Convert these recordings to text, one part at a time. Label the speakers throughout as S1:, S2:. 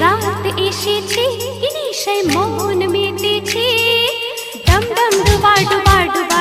S1: রাত এসেছে নেশায় মন মেতেছে ডম ডম ডুবা ডুবা ডুবা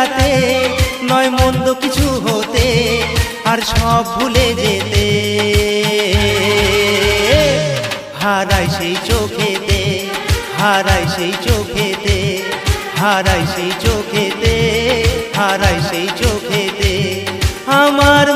S1: কাটাতে নয় মন্দ কিছু হতে, আর সব ভুলে যেতে। হারাই সেই চোখেতে, হারাই সেই চোখেতে, হারাই সেই চোখেতে, হারাই সেই চোখেতে।
S2: আমার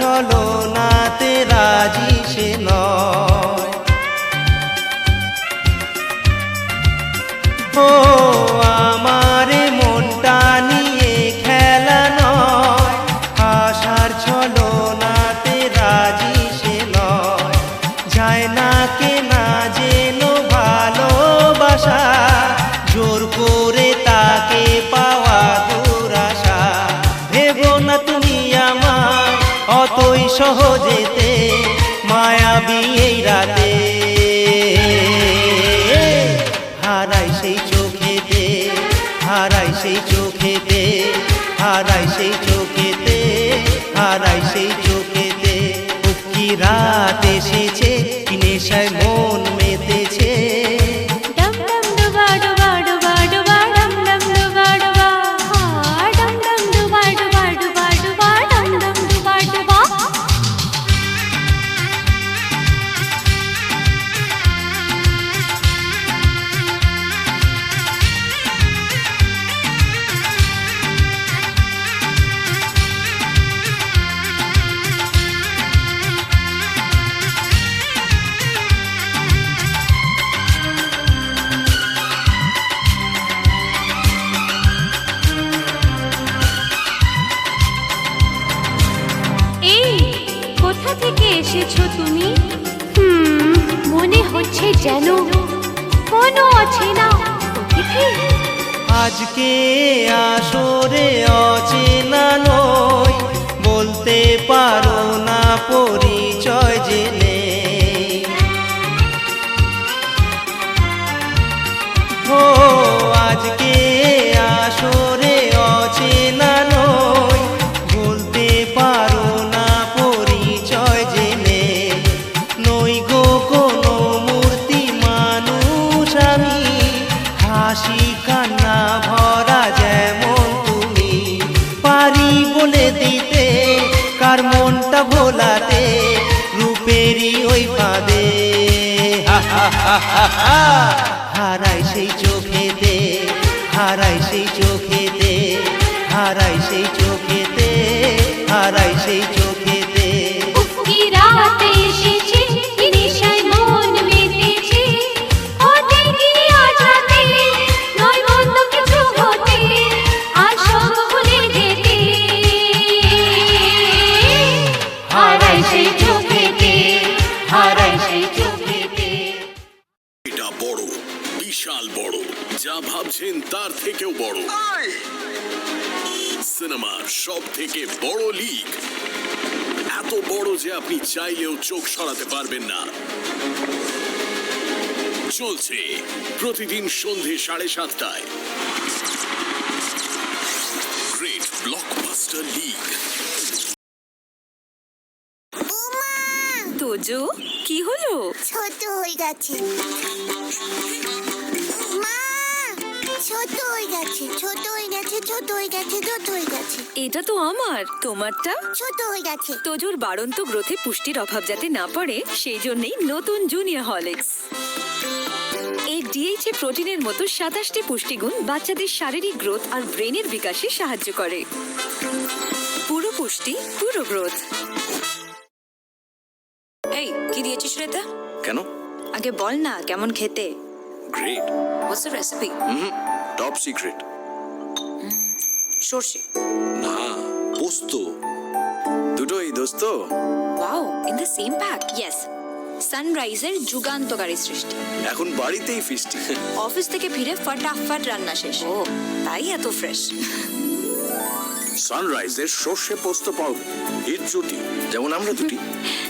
S2: চলো না তে রাজি সে নয়। সেই চোখেতে হারাই সেই চোখেতে হারাই সেই চোখেতে। রাত এসেছে নেশায় মন
S1: এসেছ তুমি? হুম মনে হচ্ছে যেন কোনো
S2: আছে না আজকে আসরে অচেনা নয় হাসি কান্না ভরা যেমন তুমি, পারি বলে দিতে, কার মনটা ভোলাতে, রূপেরই ওই পাবে হারাই সেই চোখে দে হারাই সেই চোখে দে হারাই সেই
S1: চোখে দে হারাই সেই চোখে
S3: বিশাল বড়। যা ভাবছেন তার থেকেও বড়। সিনেমার সব থেকে বড় লিগ এত বড় যে আপনি চাইলেও চোখ সরাতে পারবেন না। চলছে প্রতিদিন সন্ধে সাড়ে সাতটায়। গ্রেট ব্লকবাস্টার লিগ
S4: তোজো কি হলো?
S5: ছোট হয়ে গেছে। মা ছোট হয়ে গেছে ছোট হয়ে গেছে ছোট হয়ে গেছে ছোট হয়ে গেছে।
S4: এটা তো আমার তোমারটা?
S5: ছোট হয়ে গেছে।
S4: তোজোর বাড়ন্ত গ্রোথে পুষ্টির অভাব যাতে না পড়ে সেই জন্যই নতুন জুনিয়র হলিক্স। এই ডিএইচএ প্রোটিনের মতো সাতাশটি পুষ্টিগুণ বাচ্চাদের শারীরিক গ্রোথ আর ব্রেনের বিকাশে সাহায্য করে। পুরো পুষ্টি পুরো গ্রোথ। কি দিয়েছিস রে তা
S6: কেন?
S4: আগে বল না কেমন খেতে?
S6: Great
S4: what's the recipe
S6: top secret
S4: সর্ষে।
S6: না পোস্ত। দুটোই দোস্ত।
S4: Wow in the same pack yes সানরাইজের যুগান্তকারী সৃষ্টি।
S6: এখন বাড়িতেই ফিস্টি
S4: অফিস থেকে ফিরে ফটাফট রান্না শেষ। ও তাই এত ফ্রেশ
S6: সানরাইজের সর্ষে পোস্ত পাউডার হিট জুটি যেমন আমরা দুটি।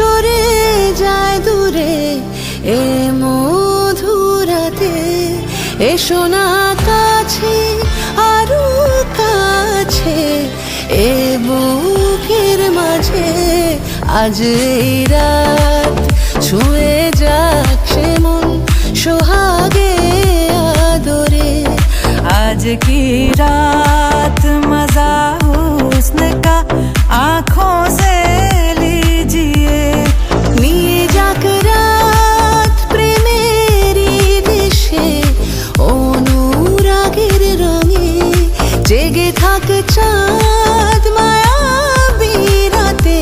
S7: সরে যায় দূরে, এ মধুরাতে এসো না কাছে, আরও কাছে, এ বুকের মাঝে আজ এই রাত ছুঁয়ে যাচ্ছে মন সোহাগে আদরে, আজ কি রাত? থাক চাঁদ মায়াবী রাতে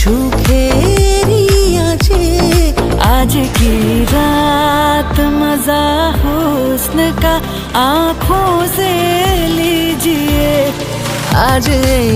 S7: সুখেরই আছে आज की रात मजा हुस्न का आंखों से लीजिए আজ এই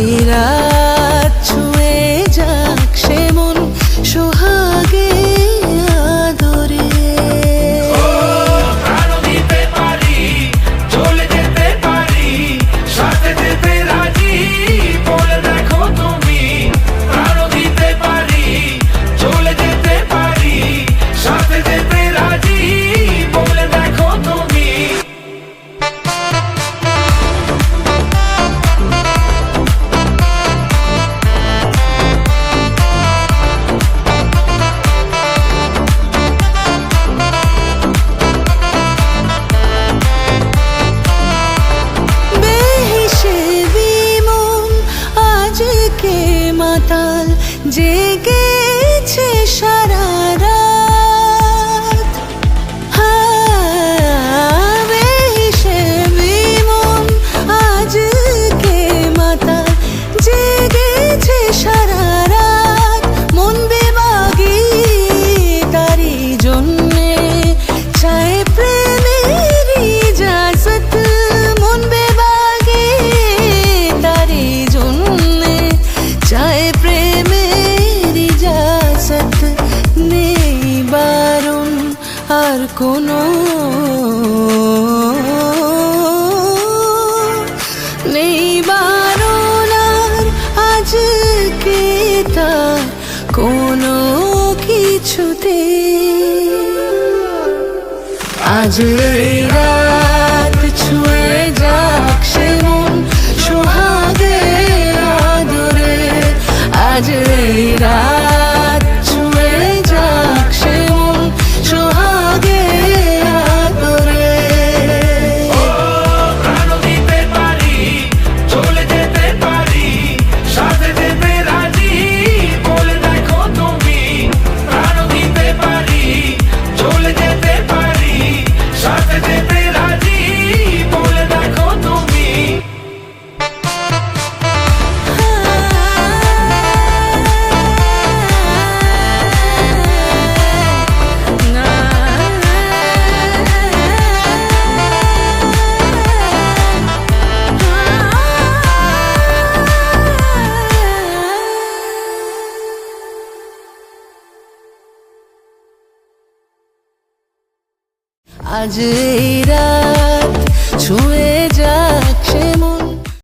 S7: আজ এই আজ